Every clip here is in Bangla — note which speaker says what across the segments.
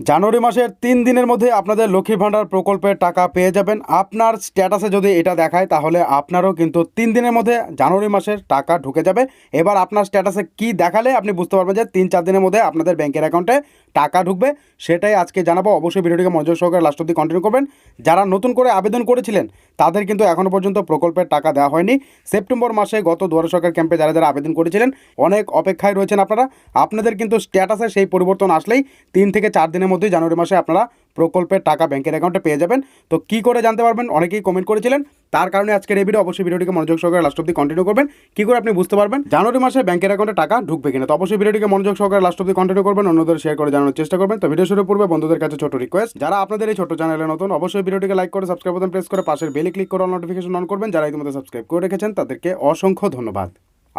Speaker 1: জানুয়ারি মাসের তিন দিনের মধ্যে আপনাদের লক্ষ্মী ভাণ্ডার প্রকল্পের টাকা পেয়ে যাবেন। আপনার স্ট্যাটাসে যদি এটা দেখায়, তাহলে আপনারও কিন্তু তিন দিনের মধ্যে জানুয়ারি মাসের টাকা ঢুকে যাবে। এবার আপনার স্ট্যাটাসে কি দেখালে আপনি বুঝতে পারবেন যে তিন চার দিনের মধ্যে আপনাদের ব্যাংকের অ্যাকাউন্টে টাকা ঢুকবে। সেটাই আজকে জানাব। অবশ্যই ভিডিওটিকে মনোযোগ সহকারে লাস্ট অব্দি কন্টিনিউ করবেন। যারা নতুন করে আবেদন করেছিলেন, তাদের কিন্তু এখনও পর্যন্ত প্রকল্পের টাকা দেওয়া হয়নি। সেপ্টেম্বর মাসে গত দুয়ারে সরকার ক্যাম্পে যারা যারা আবেদন করেছিলেন, অনেক অপেক্ষায় রয়েছেন আপনারা। আপনাদের কিন্তু স্ট্যাটাসে সেই পরিবর্তন আসলেই তিন থেকে চার দিনের মধ্যেই জানুয়ারি মাসে আপনারা প্রকল্পের টাকা ব্যাংকের অ্যাকাউন্টে পেয়ে যাবেন। তো কি করে জানতে পারবেন? অনেকেই কমেন্ট করেছিলেন। তার কারণে আজকের এই ভিডিও অবশ্যই ভিডিওটিকে মনোযোগ সহকারে লাস্ট অব্দি কন্টিনিউ করবেন। কি করে আপনি বুঝতে পারবেন? জানুয়ারি মাসে ব্যাংকের অ্যাকাউন্টে টাকা ঢুকবে কিনা? তো অবশ্যই ভিডিওটিকে মনোযোগ সহকারে লাস্ট অব্দি কন্টিনিউ করবেন। অন্যদের শেয়ার করে জানানোর চেষ্টা করবেন। তো ভিডিও শুরু পূর্বে বন্ধুদের কাছে ছোট রিকোয়েস্ট যারা আপনাদের এই ছোট চ্যানেলে নতুন, অবশ্যই ভিডিওটিকে লাইক করে সাবস্ক্রাইব বাটন প্রেস করে, পাশের বেলে ক্লিক করে নোটিফিকেশন অন করবেন। যারা ইতিমধ্যে সাবস্ক্রাইব করে রেখেছেন, তাদেরকে অসংখ্য ধন্যবাদ।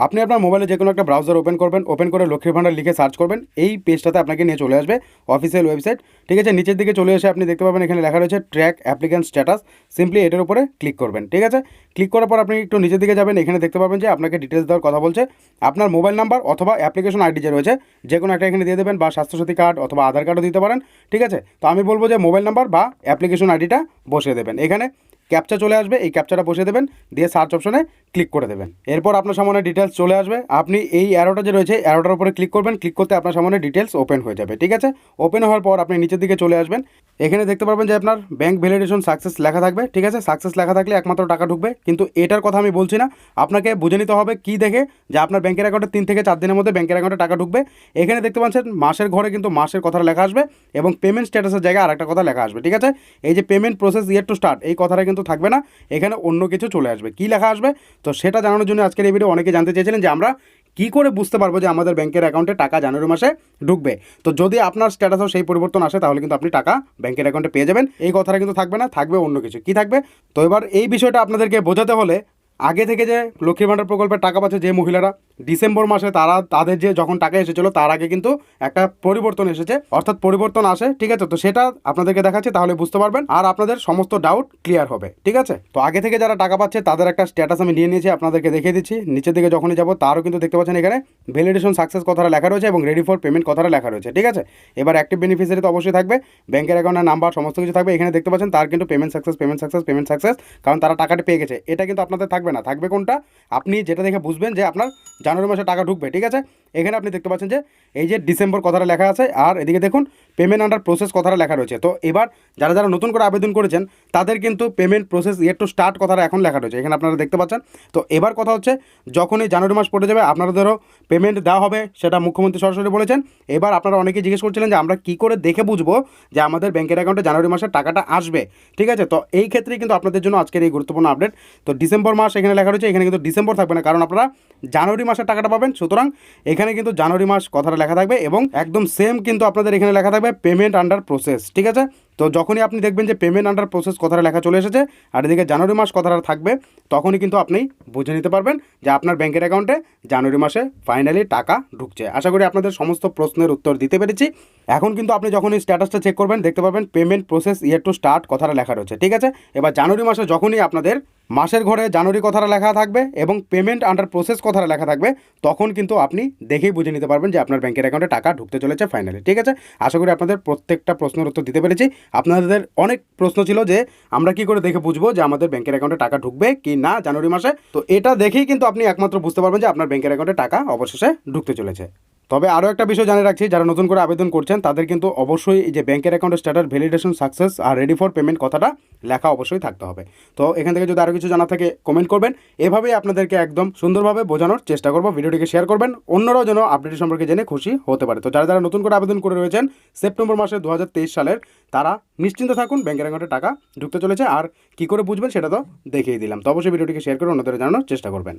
Speaker 1: আপনি আপনার মোবাইলে যে কোনো একটা ব্রাউজার ওপেন করবেন ওপেন করে লক্ষ্মীর ভাণ্ডার লিখে সার্চ করবেন, এই পেজটাতে আপনাকে নিয়ে চলে আসবে অফিসিয়াল ওয়েবসাইট ঠিক আছে, নিচের দিকে চলে এসে আপনি দেখতে পাবেন এখানে লেখা রয়েছে ট্র্যাক অ্যাপ্লিকেন্ট স্ট্যাটাস সিম্পলি এটার উপরে ক্লিক করবেন, ঠিক আছে? ক্লিক করার পর আপনি একটু নিচের দিকে যাবেন, এখানে দেখতে পাবেন যে আপনাকে ডিটেলস দেওয়ার কথা বলছে। আপনার মোবাইল নাম্বার অথবা অ্যাপ্লিকেশন আইডি যে রয়েছে, যে কোনো একটা এখানে দিয়ে দেবেন, বা স্বাস্থ্যসাথী কার্ড অথবা আধার কার্ডও দিতে পারেন, ঠিক আছে? তো আমি বলব যে মোবাইল নাম্বার বা অ্যাপ্লিকেশন আইডিটা বসিয়ে দেবেন, এখানে ক্যাপচা চলে আসবে, এই ক্যাপচাটা বসে দেবেন, দিয়ে সার্চ অপশনে ক্লিক করে দেবেন। এরপর আপনার সামনে ডিটেলস চলে আসবে, আপনি এই অ্যারোটা যে রয়েছে অ্যারোটার উপরে ক্লিক করবেন ক্লিক করতে আপনার সামনে ডিটেলস ওপেন হয়ে যাবে, ঠিক আছে? ওপেন হওয়ার পর আপনি নিচের দিকে চলে আসবেন, এখানে দেখতে পারবেন যে আপনার ব্যাংক ভ্যালিডেশন সাকসেস লেখা থাকবে, ঠিক আছে? সাকসেস লেখা থাকলে একমাত্র টাকা ঢুকবে, কিন্তু এটার কথা আমি বলছি না, আপনাকে বুঝে নিতে হবে কি দেখে, যে আপনার ব্যাংকের অ্যাকাউন্টে তিন থেকে চার দিনের মধ্যে ব্যাংকের অ্যাকাউন্টে টাকা ঢুকবে। এখানে দেখতে পাচ্ছেন, মাসের ঘরে কিন্তু মাসের কথাটা লেখা আসবে, এবং পেমেন্ট স্ট্যাটাসের জায়গায় আরেকটা কথা লেখা আসবে, ঠিক আছে? এই যে payment process yet to start এই কথাটা কিন্তু থাকবে না, এখানে অন্য কিছু চলে আসবে। কি লেখা আসবে? তো সেটা জানানোর জন্য আজকের এই ভিডিও অনেকে জানতে চেয়েছিলেন যে আমরা কি করে বুঝতে পারব যে আমাদের ব্যাংকের অ্যাকাউন্টে টাকা জানুয়ারি মাসে ঢুকবে। তো যদি আপনার স্ট্যাটাসও সেই পরিবর্তন আসে, তাহলে কিন্তু আপনি টাকা ব্যাংকের অ্যাকাউন্টে পেয়ে যাবেন। এই কথাটা কিন্তু থাকবে না, থাকবে অন্য কিছু। কি থাকবে? তো এবার এই বিষয়টা আপনাদেরকে বোঝাতে হলে আগে থেকে যে লক্ষ্মী ভাণ্ডার প্রকল্পের টাকা পাচ্ছে যে মহিলারা ডিসেম্বর মাসে তারা, তাদের যে যখন টাকা এসেছিল, তার আগে কিন্তু একটা পরিবর্তন এসেছে। অর্থাৎ পরিবর্তন আসে, ঠিক আছে? তো সেটা আপনাদেরকে দেখাচ্ছি, তাহলে বুঝতে পারবেন। আর আপনাদের সমস্ত ডাউট ক্লিয়ার হবে, ঠিক আছে? তো আগে থেকে যারা টাকা পাচ্ছে, তাদের একটা স্ট্যাটাস আমি নিয়ে নিয়েছি, আপনাদেরকে দেখিয়ে দিচ্ছি। নিচের দিকে যখনই যাব, তারও কিন্তু দেখতে পাচ্ছেন এখানে ভ্যালিডেশন সাকসেস কথাটা লেখা রয়েছে এবং রেডি ফর পেমেন্ট কথাটা লেখা রয়েছে, ঠিক আছে? এবার অ্যাক্টিভ বেনিফিসিয়ারি তো অবশ্যই থাকবে। ব্যাংকের অ্যাকাউন্টের নাম্বার সমস্ত কিছু থাকবে। এখানে দেখতে পাচ্ছেন, তার কিন্তু payment success payment success payment success কারণ তারা টাকাটা পেয়ে গেছে। এটা কিন্তু আপনাদের থাকবে না। থাকবে কোনটা? আপনি যেটা দেখে বুঝবেন যে আপনার জানুয়ারি মাসে টাকা ঢুকবে, ঠিক আছে? এখানে আপনি দেখতে পাচ্ছেন যে এই যে ডিসেম্বর কথাটা লেখা আছে, আর এদিকে দেখুন পেমেন্ট আন্ডার প্রসেস কথাটা লেখা রয়েছে। তো এবার যারা যারা নতুন করে আবেদন করেছেন, তাদের কিন্তু payment process yet to start কথাটা এখন লেখা রয়েছে। এখানে আপনারা দেখতে পাচ্ছেন। তো এবার কথা হচ্ছে, যখনই জানুয়ারি মাস পড়ে যাবে আপনাদেরও পেমেন্ট দেওয়া হবে, সেটা মুখ্যমন্ত্রী সরাসরি বলেছেন। এবার আপনারা অনেকেই জিজ্ঞেস করছিলেন যে আমরা কী করে দেখে বুঝব যে আমাদের ব্যাংকের অ্যাকাউন্টে জানুয়ারি মাসের টাকাটা আসবে, ঠিক আছে? তো এই ক্ষেত্রেই কিন্তু আপনাদের জন্য আজকের এই গুরুত্বপূর্ণ আপডেট তো ডিসেম্বর মাস এখানে লেখা রয়েছে, এখানে কিন্তু ডিসেম্বর থাকবে না, কারণ আপনারা জানুয়ারি মাসের টাকাটা পাবেন। সুতরাং এখানে কিন্তু জানুয়ারি মাস কথাটা লেখা থাকবে এবং একদম সেম কিন্তু আপনাদের এখানে লেখা থাকবে পেমেন্ট আন্ডার প্রসেস ঠিক আছে? তো যখনই আপনি দেখবেন যে পেমেন্ট আন্ডার প্রসেস কথাটা লেখা চলে এসেছে আর এদিকে জানুয়ারি মাস কথাটা থাকবে, তখনই কিন্তু আপনি বুঝে নিতে পারবেন যে আপনার ব্যাংকের অ্যাকাউন্টে জানুয়ারি মাসে ফাইনালি টাকা ঢুকছে। আশা করি আপনাদের সমস্ত প্রশ্নের উত্তর দিতে পেরেছি। এখন কিন্তু আপনি যখন এই স্ট্যাটাসটা চেক করবেন, দেখতে পাবেন payment process yet to start কথাটা লেখা রয়েছে, ঠিক আছে? এবার জানুয়ারি মাসে যখনই আপনাদের মাসের ঘরে জানুয়ারি কথাটা লেখা থাকবে এবং পেমেন্ট আন্ডার প্রসেস কথাটা লেখা থাকবে, তখন কিন্তু আপনি দেখেই বুঝে নিতে পারবেন যে আপনার ব্যাংকের অ্যাকাউন্টে টাকা ঢুকতে চলেছে ফাইনালি ঠিক আছে? আশা করি আপনাদের প্রত্যেকটা প্রশ্নের উত্তর দিতে পেরেছি। আপনাদের অনেক প্রশ্ন ছিল যে আমরা কি করে দেখে বুঝব যে আমাদের ব্যাংকের অ্যাকাউন্টে টাকা ঢুকবে কি না জানুয়ারি মাসে? তো এটা দেখেই কিন্তু আপনি একমাত্র বুঝতে পারবেন যে আপনার ব্যাংকের অ্যাকাউন্টে টাকা অবশেষে ঢুকতে চলেছে। তবে আরও একটা বিষয় জানিয়ে রাখছি, যারা নতুন করে আবেদন করছেন, তাদের কিন্তু অবশ্যই যে ব্যাংকের অ্যাকাউন্টের স্ট্যাটাস ভ্যালিডেশন সাকসেস আর রেডি ফর পেমেন্ট কথাটা লেখা অবশ্যই থাকতে হবে। তো এখান থেকে যদি আরও কিছু জানা থাকে কমেন্ট করবেন। এভাবেই আপনাদেরকে একদম সুন্দরভাবে বোঝানোর চেষ্টা করব, ভিডিওটিকে শেয়ার করবেন। অন্যরাও যেন আপডেট সম্পর্কে জেনে খুশি হতে পারে। তো যারা যারা নতুন করে আবেদন করে রয়েছেন, সেপ্টেম্বর মাসে দু হাজার তেইশ সালের, তারা নিশ্চিন্ত থাকুন ব্যাংকের অ্যাকাউন্টে টাকা ঢুকতে চলেছে। আর কি করে বুঝবেন, সেটা তো দেখিয়ে দিলাম। তো অবশ্যই ভিডিওটিকে শেয়ার করে অন্যদের জানানোর চেষ্টা করবেন।